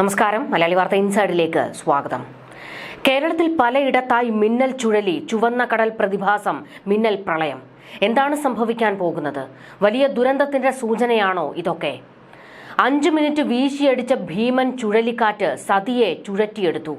നമസ്കാരം. മലയാളി വാർത്ത ഇൻസൈഡിലേക്ക് സ്വാഗതം. കേരളത്തിൽ പലയിടത്തായി മിന്നൽ ചുഴലി ചുവന്ന കടൽ പ്രതിഭാസം മിന്നൽ പ്രളയം. എന്താണ് സംഭവിക്കാൻ പോകുന്നത്? വലിയ ദുരന്തത്തിന്റെ സൂചനയാണോ ഇതൊക്കെ? അഞ്ച് മിനിറ്റ് വീശിയടിച്ച ഭീമൻ ചുഴലിക്കാറ്റ് സതിയെ ചുഴറ്റിയെടുത്തു.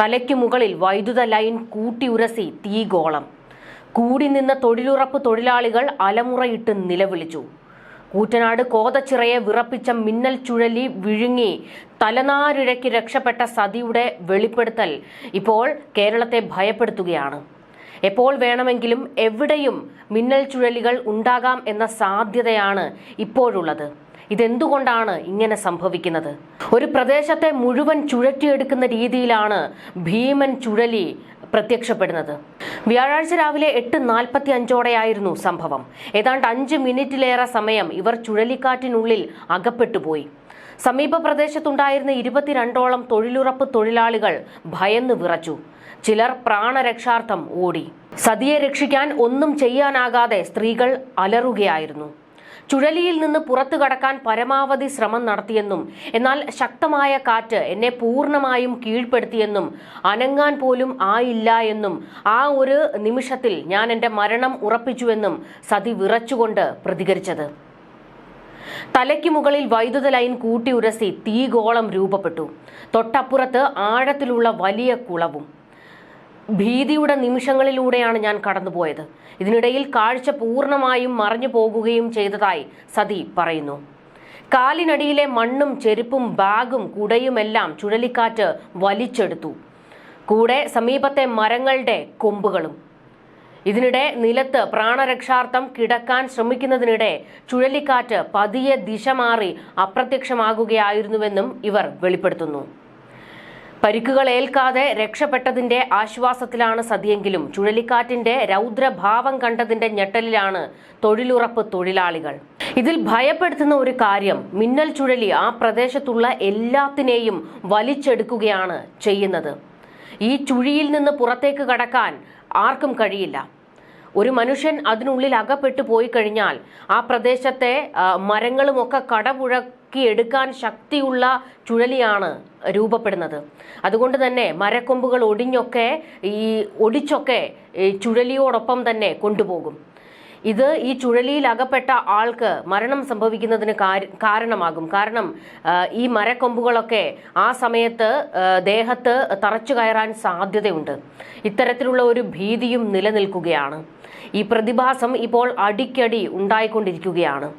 തലയ്ക്കു മുകളിൽ വൈദ്യുത ലൈൻ കൂട്ടിയുരസി തീഗോളം. കൂടി നിന്ന തൊഴിലുറപ്പ് തൊഴിലാളികൾ അലമുറയിട്ട് നിലവിളിച്ചു. കൂറ്റനാട് കോതച്ചിറയെ വിറപ്പിച്ച മിന്നൽ ചുഴലി വിഴുങ്ങി തലനാരിഴയ്ക്ക് രക്ഷപ്പെട്ട സതിയുടെ വെളിപ്പെടുത്തൽ ഇപ്പോൾ കേരളത്തെ ഭയപ്പെടുത്തുകയാണ്. എപ്പോൾ വേണമെങ്കിലും എവിടെയും മിന്നൽ ചുഴലികൾ ഉണ്ടാകാം എന്ന സാധ്യതയാണ് ഇപ്പോഴുള്ളത്. ഇതെന്തുകൊണ്ടാണ് ഇങ്ങനെ സംഭവിക്കുന്നത്? ഒരു പ്രദേശത്തെ മുഴുവൻ ചുഴറ്റിയെടുക്കുന്ന രീതിയിലാണ് ഭീമൻ ചുഴലി പ്രത്യക്ഷപ്പെടുന്നത്. വ്യാഴാഴ്ച രാവിലെ എട്ട് നാൽപ്പത്തി അഞ്ചോടെയായിരുന്നു സംഭവം. ഏതാണ്ട് അഞ്ച് മിനിറ്റിലേറെ സമയം ഇവർ ചുഴലിക്കാറ്റിനുള്ളിൽ അകപ്പെട്ടുപോയി. സമീപ പ്രദേശത്തുണ്ടായിരുന്ന ഇരുപത്തിരണ്ടോളം തൊഴിലുറപ്പ് തൊഴിലാളികൾ ഭയന്ന് വിറച്ചു. ചിലർ പ്രാണരക്ഷാർത്ഥം ഓടി. സതിയെ രക്ഷിക്കാൻ ഒന്നും ചെയ്യാനാകാതെ സ്ത്രീകൾ അലറുകയായിരുന്നു. ചുഴലിയിൽ നിന്ന് പുറത്തു കടക്കാൻ പരമാവധി ശ്രമം നടത്തിയെന്നും എന്നാൽ ശക്തമായ കാറ്റ് എന്നെ പൂർണമായും കീഴ്പ്പെടുത്തിയെന്നും അനങ്ങാൻ പോലും ആയില്ല എന്നും ആ ഒരു നിമിഷത്തിൽ ഞാൻ എന്റെ മരണം ഉറപ്പിച്ചുവെന്നും സതി വിറച്ചുകൊണ്ട് പ്രതികരിച്ചത്. തലയ്ക്ക് മുകളിൽ വൈദ്യുത ലൈൻ കൂട്ടി ഉരസി തീഗോളം രൂപപ്പെട്ടു. തൊട്ടപ്പുറത്ത് ആഴത്തിലുള്ള വലിയ കുളവും ഭീതിയുടെ നിമിഷങ്ങളിലൂടെയാണ് ഞാൻ കടന്നുപോയത്. ഇതിനിടയിൽ കാഴ്ച പൂർണമായും മറഞ്ഞു പോകുകയും ചെയ്തതായി സതി പറയുന്നു. കാലിനടിയിലെ മണ്ണും ചെരുപ്പും ബാഗും കുടയുമെല്ലാം ചുഴലിക്കാറ്റ് വലിച്ചെടുത്തു. കൂടെ സമീപത്തെ മരങ്ങളുടെ കൊമ്പുകളും. ഇതിനിടെ നിലത്ത് പ്രാണരക്ഷാർത്ഥം കിടക്കാൻ ശ്രമിക്കുന്നതിനിടെ ചുഴലിക്കാറ്റ് പതിയെ ദിശ മാറി അപ്രത്യക്ഷമാകുകയായിരുന്നുവെന്നും ഇവർ വെളിപ്പെടുത്തുന്നു. പരിക്കുകൾ ഏൽക്കാതെ രക്ഷപ്പെട്ടതിന്റെ ആശ്വാസത്തിലാണ് സതിയെങ്കിലും. ചുഴലിക്കാറ്റിന്റെ രൗദ്രഭാവം കണ്ടതിന്റെ ഞെട്ടലിലാണ് തൊഴിലുറപ്പ് തൊഴിലാളികൾ. ഇതിൽ ഭയപ്പെടുത്തുന്ന ഒരു കാര്യം മിന്നൽ ചുഴലി ആ പ്രദേശത്തുള്ള എല്ലാത്തിനെയും വലിച്ചെടുക്കുകയാണ് ചെയ്യുന്നത്. ഈ ചുഴിയിൽ നിന്ന് പുറത്തേക്ക് കടക്കാൻ ആർക്കും കഴിയില്ല. ഒരു മനുഷ്യൻ അതിനുള്ളിൽ അകപ്പെട്ടു പോയി കഴിഞ്ഞാൽ ആ പ്രദേശത്തെ മരങ്ങളുമൊക്കെ കടപുഴക്കി എടുക്കാൻ ശക്തിയുള്ള ചുഴലിയാണ് രൂപപ്പെടുന്നത്. അതുകൊണ്ട് തന്നെ മരക്കൊമ്പുകൾ ഒടിഞ്ഞൊക്കെ ഈ ഒടിച്ചൊക്കെ ചുഴലിയോടൊപ്പം തന്നെ കൊണ്ടുപോകും. ഇത് ഈ ചുഴലിയിൽ അകപ്പെട്ട ആൾക്ക് മരണം സംഭവിക്കുന്നതിന് കാരണമാകും. കാരണം ഈ മരക്കൊമ്പുകളൊക്കെ ആ സമയത്ത് ദേഹത്ത് തറച്ചു കയറാൻ സാധ്യതയുണ്ട്. ഇത്തരത്തിലുള്ള ഒരു ഭീതിയും നിലനിൽക്കുകയാണ്. ഈ പ്രതിഭാസം ഇപ്പോൾ അടിക്കടി ഉണ്ടായിക്കൊണ്ടിരിക്കുകയാണ്.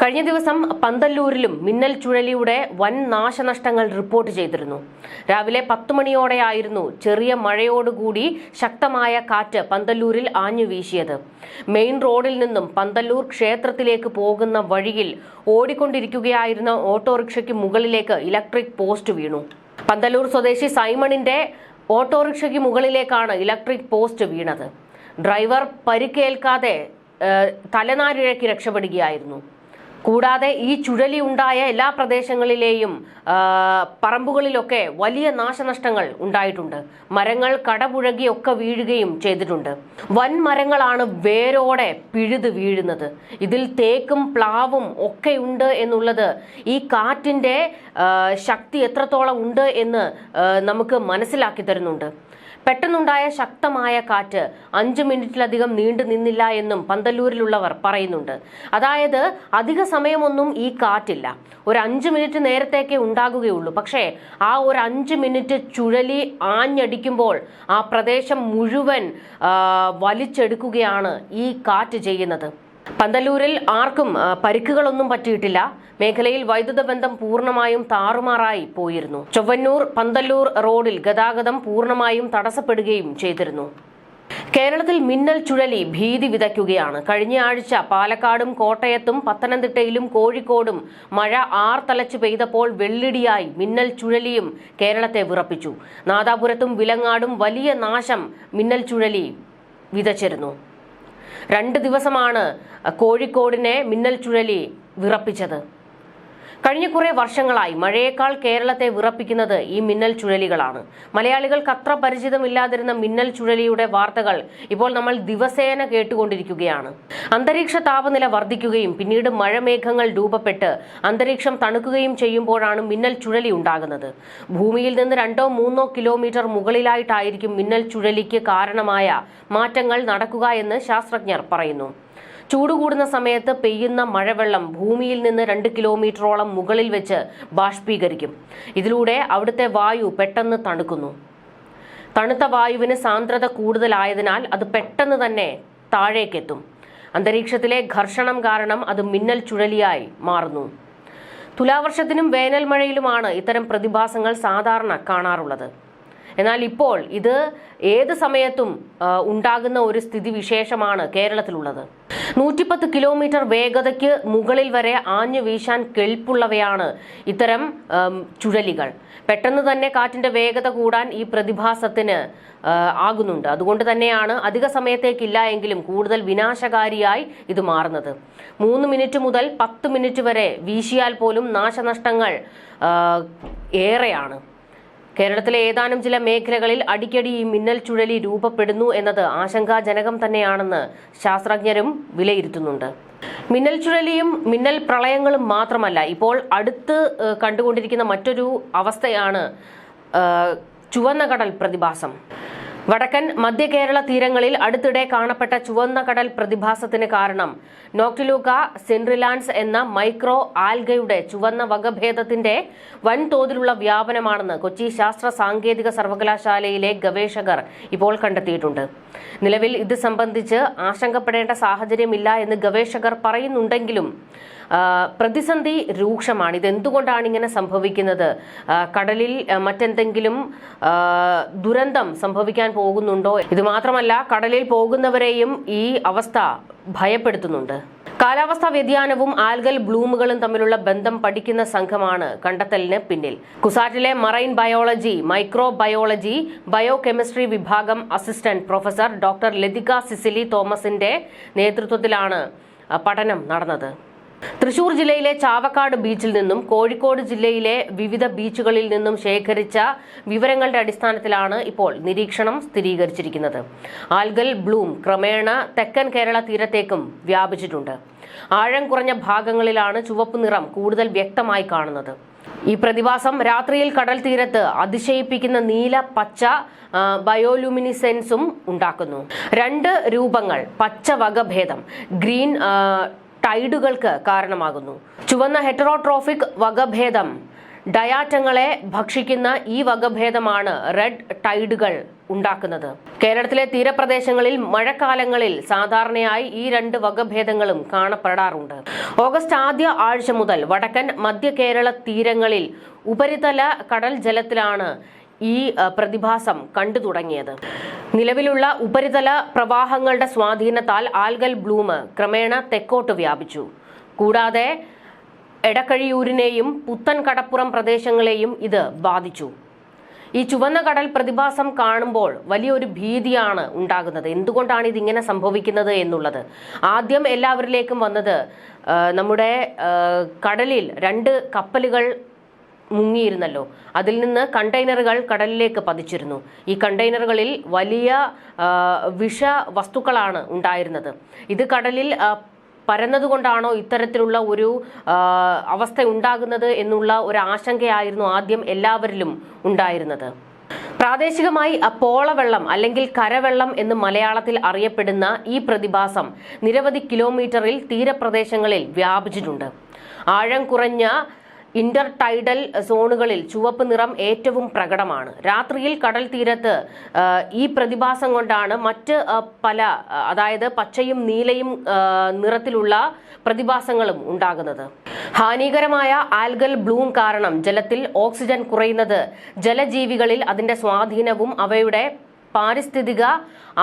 കഴിഞ്ഞ ദിവസം പന്തല്ലൂരിലും മിന്നൽ ചുഴലിയുടെ വൻ നാശനഷ്ടങ്ങൾ റിപ്പോർട്ട് ചെയ്തിരുന്നു. രാവിലെ പത്ത് മണിയോടെയായിരുന്നു ചെറിയ മഴയോടുകൂടി ശക്തമായ കാറ്റ് പന്തല്ലൂരിൽ ആഞ്ഞു വീശിയത്. മെയിൻ റോഡിൽ നിന്നും പന്തല്ലൂർ ക്ഷേത്രത്തിലേക്ക് പോകുന്ന വഴിയിൽ ഓടിക്കൊണ്ടിരിക്കുകയായിരുന്ന ഓട്ടോറിക്ഷയ്ക്ക് മുകളിലേക്ക് ഇലക്ട്രിക് പോസ്റ്റ് വീണു. പന്തല്ലൂർ സ്വദേശി സൈമണിന്റെ ഓട്ടോറിക്ഷയ്ക്ക് മുകളിലേക്കാണ് ഇലക്ട്രിക് പോസ്റ്റ് വീണത്. ഡ്രൈവർ പരിക്കേൽക്കാതെ തലനാരിഴയ്ക്ക് രക്ഷപ്പെടുകയായിരുന്നു. കൂടാതെ ഈ ചുഴലി ഉണ്ടായ എല്ലാ പ്രദേശങ്ങളിലെയും പറമ്പുകളിലൊക്കെ വലിയ നാശനഷ്ടങ്ങൾ ഉണ്ടായിട്ടുണ്ട്. മരങ്ങൾ കടപുഴകിയൊക്കെ വീഴുകയും ചെയ്തിട്ടുണ്ട്. വൻ മരങ്ങളാണ് വേരോടെ പിഴുത് വീഴുന്നത്. ഇതിൽ തേക്കും പ്ലാവും ഒക്കെ ഉണ്ട് എന്നുള്ളത് ഈ കാറ്റിന്റെ ശക്തി എത്രത്തോളം ഉണ്ട് എന്ന് നമുക്ക് മനസ്സിലാക്കി തരുന്നുണ്ട്. പെട്ടെന്നുണ്ടായ ശക്തമായ കാറ്റ് അഞ്ച് മിനിറ്റിലധികം നീണ്ടു നിന്നില്ല എന്നും പന്തല്ലൂരിലുള്ളവർ പറയുന്നുണ്ട്. അതായത് അധിക സമയമൊന്നും ഈ കാറ്റില്ല. ഒരു അഞ്ച് മിനിറ്റ് നേരത്തേക്കേ ഉണ്ടാകുകയുള്ളൂ. പക്ഷേ ആ ഒരു അഞ്ച് മിനിറ്റ് ചുഴലി ആഞ്ഞടിക്കുമ്പോൾ ആ പ്രദേശം മുഴുവൻ വലിച്ചെടുക്കുകയാണ് ഈ കാറ്റ് ചെയ്യുന്നത്. പന്തല്ലൂരിൽ ആർക്കും പരിക്കുകളൊന്നും പറ്റിയിട്ടില്ല. മേഖലയിൽ വൈദ്യുത ബന്ധം പൂർണമായും താറുമാറായി പോയിരുന്നു. ചൊവ്വന്നൂർ പന്തല്ലൂർ റോഡിൽ ഗതാഗതം പൂർണമായും തടസ്സപ്പെടുകയും ചെയ്തിരുന്നു. കേരളത്തിൽ മിന്നൽ ചുഴലി ഭീതി വിതയ്ക്കുകയാണ്. കഴിഞ്ഞ ആഴ്ച പാലക്കാടും കോട്ടയത്തും പത്തനംതിട്ടയിലും കോഴിക്കോടും മഴ ആർത്തലച്ച് പെയ്തപ്പോൾ വെള്ളിടിയായി മിന്നൽ ചുഴലിയും കേരളത്തെ വിറപ്പിച്ചു. നാദാപുരത്തും വിലങ്ങാടും വലിയ നാശം മിന്നൽ ചുഴലി വിതച്ചിരുന്നു. രണ്ട് ദിവസമാണ് കോഴിക്കോടിനെ മിന്നൽ ചുഴലി വിറപ്പിച്ചത്. കഴിഞ്ഞ കുറെ വർഷങ്ങളായി മഴയേക്കാൾ കേരളത്തെ വിറപ്പിക്കുന്നത് ഈ മിന്നൽ ചുഴലികളാണ്. മലയാളികൾക്ക് അത്ര പരിചിതമില്ലാതിരുന്ന മിന്നൽ ചുഴലിയുടെ വാർത്തകൾ ഇപ്പോൾ നമ്മൾ ദിവസേന കേട്ടുകൊണ്ടിരിക്കുകയാണ്. അന്തരീക്ഷ താപനില വർദ്ധിക്കുകയും പിന്നീട് മഴമേഘങ്ങൾ രൂപപ്പെട്ട് അന്തരീക്ഷം തണുക്കുകയും ചെയ്യുമ്പോഴാണ് മിന്നൽ ചുഴലി ഉണ്ടാകുന്നത്. ഭൂമിയിൽ നിന്ന് രണ്ടോ മൂന്നോ കിലോമീറ്റർ മുകളിലായിട്ടായിരിക്കും മിന്നൽ ചുഴലിക്ക് കാരണമായ മാറ്റങ്ങൾ നടക്കുക എന്ന് ശാസ്ത്രജ്ഞർ പറയുന്നു. ചൂട് കൂടുന്ന സമയത്ത് പെയ്യുന്ന മഴവെള്ളം ഭൂമിയിൽ നിന്ന് രണ്ട് കിലോമീറ്ററോളം മുകളിൽ വെച്ച് ബാഷ്പീകരിക്കും. ഇതിലൂടെ അവിടുത്തെ വായു പെട്ടെന്ന് തണുക്കുന്നു. തണുത്ത വായുവിന് സാന്ദ്രത കൂടുതലായതിനാൽ അത് പെട്ടെന്ന് തന്നെ താഴേക്കെത്തും. അന്തരീക്ഷത്തിലെ ഘർഷണം കാരണം അത് മിന്നൽ ചുഴലിയായി മാറുന്നു. തുലാവർഷത്തിനും വേനൽ മഴയിലുമാണ് ഇത്തരം പ്രതിഭാസങ്ങൾ സാധാരണ കാണാറുള്ളത്. എന്നാൽ ഇപ്പോൾ ഇത് ഏത് സമയത്തും ഉണ്ടാകുന്ന ഒരു സ്ഥിതി വിശേഷമാണ് കേരളത്തിലുള്ളത്. നൂറ്റിപ്പത്ത് കിലോമീറ്റർ വേഗതയ്ക്ക് മുകളിൽ വരെ ആഞ്ഞു വീശാൻ കെൽപ്പുള്ളവയാണ് ഇത്തരം ചുഴലികൾ. പെട്ടെന്ന് തന്നെ കാറ്റിന്റെ വേഗത കൂടാൻ ഈ പ്രതിഭാസത്തിന് ആകുന്നുണ്ട്. അതുകൊണ്ട് തന്നെയാണ് അധിക സമയത്തേക്കില്ല എങ്കിലും കൂടുതൽ വിനാശകാരിയായി ഇത് മാറുന്നത്. മൂന്ന് മിനിറ്റ് മുതൽ പത്ത് മിനിറ്റ് വരെ വീശിയാൽ പോലും നാശനഷ്ടങ്ങൾ ഏറെയാണ്. കേരളത്തിലെ ഏതാനും ചില മേഖലകളിൽ അടിക്കടി ഈ മിന്നൽ ചുഴലി രൂപപ്പെടുന്നു എന്നത് ആശങ്കാജനകം തന്നെയാണെന്ന് ശാസ്ത്രജ്ഞരും വിലയിരുത്തുന്നുണ്ട്. മിന്നൽ ചുഴലിയും മിന്നൽ പ്രളയങ്ങളും മാത്രമല്ല ഇപ്പോൾ അടുത്ത് കണ്ടുകൊണ്ടിരിക്കുന്ന മറ്റൊരു അവസ്ഥയാണ് ചുവന്ന കടൽ പ്രതിഭാസം. വടക്കൻ മധ്യ കേരള തീരങ്ങളിൽ അടുത്തിടെ കാണപ്പെട്ട ചുവന്ന കടൽ പ്രതിഭാസത്തിന് കാരണം നോക്ടിലൂക്ക സെൻട്രിലാൻസ് എന്ന മൈക്രോ ആൽഗയുടെ ചുവന്ന വകഭേദത്തിന്റെ വൻതോതിലുള്ള വ്യാപനമാണെന്ന് കൊച്ചി ശാസ്ത്ര സാങ്കേതിക സർവകലാശാലയിലെ ഗവേഷകർ ഇപ്പോൾ കണ്ടെത്തിയിട്ടുണ്ട്. നിലവിൽ ഇത് സംബന്ധിച്ച് ആശങ്കപ്പെടേണ്ട സാഹചര്യമില്ല എന്ന് ഗവേഷകർ പറയുന്നുണ്ടെങ്കിലും പ്രതിസന്ധി രൂക്ഷമാണ്. ഇതെന്തുകൊണ്ടാണ് ഇങ്ങനെ സംഭവിക്കുന്നത്? കടലിൽ മറ്റെന്തെങ്കിലും ദുരന്തം സംഭവിക്കാൻ പോകുന്നുണ്ടോ? ഇത് മാത്രമല്ല കടലിൽ പോകുന്നവരെയും ഈ അവസ്ഥ ഭയപ്പെടുത്തുന്നുണ്ട്. കാലാവസ്ഥാ വ്യതിയാനവും ആൽഗൽ ബ്ലൂമുകളും തമ്മിലുള്ള ബന്ധം പഠിക്കുന്ന സംഘമാണ് കണ്ടെത്തലിന് പിന്നിൽ. കുസാറ്റിലെ marine biology micro biology bio chemistry വിഭാഗം assistant professor doctor Latika Cecily തോമസിന്റെ നേതൃത്വത്തിലാണ് പഠനം നടന്നത്. തൃശൂർ ജില്ലയിലെ ചാവക്കാട് ബീച്ചിൽ നിന്നും കോഴിക്കോട് ജില്ലയിലെ വിവിധ ബീച്ചുകളിൽ നിന്നും ശേഖരിച്ച വിവരങ്ങളുടെ അടിസ്ഥാനത്തിലാണ് ഇപ്പോൾ നിരീക്ഷണം സ്ഥിരീകരിച്ചിരിക്കുന്നത്. ആൽഗൽ ബ്ലൂം ക്രമേണ തെക്കൻ കേരള തീരത്തേക്കും വ്യാപിച്ചിട്ടുണ്ട്. ആഴം കുറഞ്ഞ ഭാഗങ്ങളിലാണ് ചുവപ്പ് നിറം കൂടുതൽ വ്യക്തമായി കാണുന്നത്. ഈ പ്രതിഭാസം രാത്രിയിൽ കടൽ തീരത്ത് അതിശയിപ്പിക്കുന്ന നീല പച്ച ബയോലുമിനിസെൻസും ഉണ്ടാക്കുന്നു. രണ്ട് രൂപങ്ങൾ പച്ച വകഭേദം ഗ്രീൻ ടൈഡുകൾക്ക് കാരണമാകുന്നു. ചുവന്ന ഹെറ്ററോട്രോഫിക് വകഭേദം. ഡയാറ്റങ്ങളെ ഭക്ഷിക്കുന്ന ഈ വകഭേദമാണ് റെഡ് ടൈഡുകൾ ഉണ്ടാക്കുന്നത്. കേരളത്തിലെ തീരപ്രദേശങ്ങളിൽ മഴക്കാലങ്ങളിൽ സാധാരണയായി ഈ രണ്ട് വകഭേദങ്ങളും കാണപ്പെടാറുണ്ട്. ഓഗസ്റ്റ് ആദ്യ ആഴ്ച മുതൽ വടക്കൻ മധ്യ കേരള തീരങ്ങളിൽ ഉപരിതല കടൽ ജലത്തിലാണ് ഈ പ്രതിഭാസം കണ്ടു തുടങ്ങിയത്. നിലവിലുള്ള ഉപരിതല പ്രവാഹങ്ങളുടെ സ്വാധീനത്താൽ ആൽഗൽ ബ്ലൂമ് ക്രമേണ തെക്കോട്ട് വ്യാപിച്ചു. കൂടാതെ എടക്കഴിയൂരിനെയും പുത്തൻ കടപ്പുറം പ്രദേശങ്ങളെയും ഇത് ബാധിച്ചു. ഈ ചുവന്ന കടൽ പ്രതിഭാസം കാണുമ്പോൾ വലിയൊരു ഭീതിയാണ് ഉണ്ടാകുന്നത്. എന്തുകൊണ്ടാണ് ഇതിങ്ങനെ സംഭവിക്കുന്നത് എന്നുള്ളത്? ആദ്യം എല്ലാവരിലേക്കും വന്നത് നമ്മുടെ കടലിൽ രണ്ട് കപ്പലുകൾ മുങ്ങിയിരുന്നല്ലോ. അതിൽ നിന്ന് കണ്ടെയ്നറുകൾ കടലിലേക്ക് പതിച്ചിരുന്നു. ഈ കണ്ടെയ്നറുകളിൽ വലിയ വിഷ വസ്തുക്കളാണ് ഉണ്ടായിരുന്നത്. ഇത് കടലിൽ പരന്നതുകൊണ്ടാണോ ഇത്തരത്തിലുള്ള ഒരു അവസ്ഥ ഉണ്ടാകുന്നത് എന്നുള്ള ഒരു ആശങ്കയായിരുന്നു ആദ്യം എല്ലാവരിലും ഉണ്ടായിരുന്നത്. പ്രാദേശികമായി പോളവെള്ളം അല്ലെങ്കിൽ കരവെള്ളം എന്ന് മലയാളത്തിൽ അറിയപ്പെടുന്ന ഈ പ്രതിഭാസം നിരവധി കിലോമീറ്ററിൽ തീരപ്രദേശങ്ങളിൽ വ്യാപിച്ചിട്ടുണ്ട്. ആഴം കുറഞ്ഞ ഇന്റർ ടൈഡൽ സോണുകളിൽ ചുവപ്പ് നിറം ഏറ്റവും പ്രകടമാണ്. രാത്രിയിൽ കടൽ തീരത്ത് ഈ പ്രതിഭാസം കൊണ്ടാണ് മറ്റ് പല അതായത് പച്ചയും നീലയും നിറത്തിലുള്ള പ്രതിഭാസങ്ങളും ഉണ്ടാകുന്നത്. ഹാനികരമായ ആൽഗൽ ബ്ലൂം കാരണം ജലത്തിൽ ഓക്സിജൻ കുറയുന്നത് ജലജീവികളിൽ അതിന്റെ സ്വാധീനവും അവയുടെ പാരിസ്ഥിതിക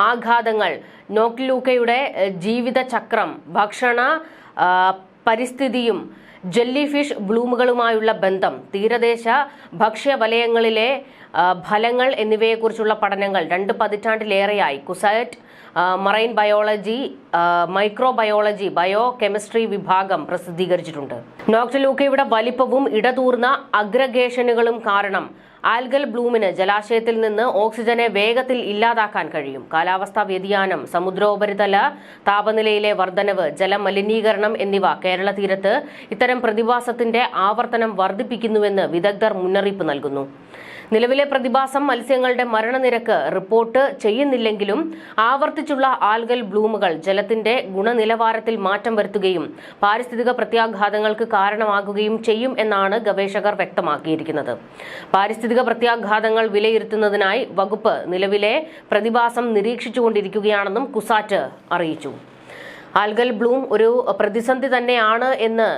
ആഘാതങ്ങൾ നോക്ലൂക്കയുടെ ജീവിതചക്രം ഭക്ഷണ പരിസ്ഥിതിയും ജെല്ലി ഫിഷ് ബ്ലൂമുകളുമായുള്ള ബന്ധം തീരദേശ ഭക്ഷ്യവലയങ്ങളിലെ ഫലങ്ങൾ എന്നിവയെക്കുറിച്ചുള്ള പഠനങ്ങൾ രണ്ട് പതിറ്റാണ്ടിലേറെയായി. CUSAT marine biology micro microbiology bio chemistry വിഭാഗം പ്രസിദ്ധീകരിച്ചിട്ടുണ്ട്. നോക്ടലൂക്കയുടെ വലിപ്പവും ഇടതൂർന്ന അഗ്രഗേഷനുകളും കാരണം ആൽഗൽ ബ്ലൂമിന് ജലാശയത്തിൽ നിന്ന് ഓക്സിജനെ വേഗത്തിൽ ഇല്ലാതാക്കാൻ കഴിയും. കാലാവസ്ഥാ വ്യതിയാനം സമുദ്രോപരിതല താപനിലയിലെ വർധനവ് ജലമലിനീകരണം എന്നിവ കേരള തീരത്ത് ഇത്തരം പ്രതിഭാസത്തിന്റെ ആവർത്തനം വർദ്ധിപ്പിക്കുന്നുവെന്ന് വിദഗ്ധർ മുന്നറിയിപ്പ് നൽകുന്നു. നിലവിലെ പ്രതിഭാസം മത്സ്യങ്ങളുടെ മരണനിരക്ക് റിപ്പോർട്ട് ചെയ്യുന്നില്ലെങ്കിലും ആവർത്തിച്ചുള്ള ആൽഗൽ ബ്ലൂമുകൾ ജലത്തിന്റെ ഗുണനിലവാരത്തിൽ മാറ്റം വരുത്തുകയും പാരിസ്ഥിതിക പ്രത്യാഘാതങ്ങൾക്ക് കാരണമാകുകയും ചെയ്യും എന്നാണ് ഗവേഷകർ വ്യക്തമാക്കിയിരിക്കുന്നത്. പാരിസ്ഥിതിക പ്രത്യാഘാതങ്ങൾ വിലയിരുത്തുന്നതിനായി വകുപ്പ് നിലവിലെ പ്രതിഭാസം നിരീക്ഷിച്ചുകൊണ്ടിരിക്കുകയാണെന്നും കുസാറ്റ് അറിയിച്ചു. ആൽഗൽ ബ്ലൂം ഒരു പ്രതിസന്ധി തന്നെയാണ് എന്ന്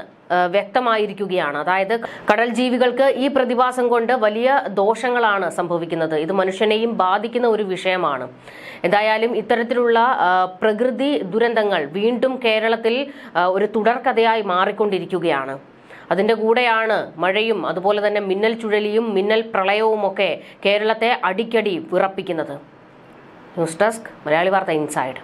വ്യക്തമായിരിക്കുകയാണ്. അതായത് കടൽ ജീവികൾക്ക് ഈ പ്രതിഭാസം കൊണ്ട് വലിയ ദോഷങ്ങളാണ് സംഭവിക്കുന്നത്. ഇത് മനുഷ്യനെയും ബാധിക്കുന്ന ഒരു വിഷയമാണ്. എന്തായാലും ഇത്തരത്തിലുള്ള പ്രകൃതി ദുരന്തങ്ങൾ വീണ്ടും കേരളത്തിൽ ഒരു തുടർക്കഥയായി മാറിക്കൊണ്ടിരിക്കുകയാണ്. അതിന്റെ കൂടെയാണ് മഴയും അതുപോലെ തന്നെ മിന്നൽ ചുഴലിയും മിന്നൽ പ്രളയവുമൊക്കെ കേരളത്തെ അടിക്കടി വിറപ്പിക്കുന്നത്. ന്യൂസ് ഡെസ്ക് മലയാളി വാർത്ത ഇൻസൈഡ്.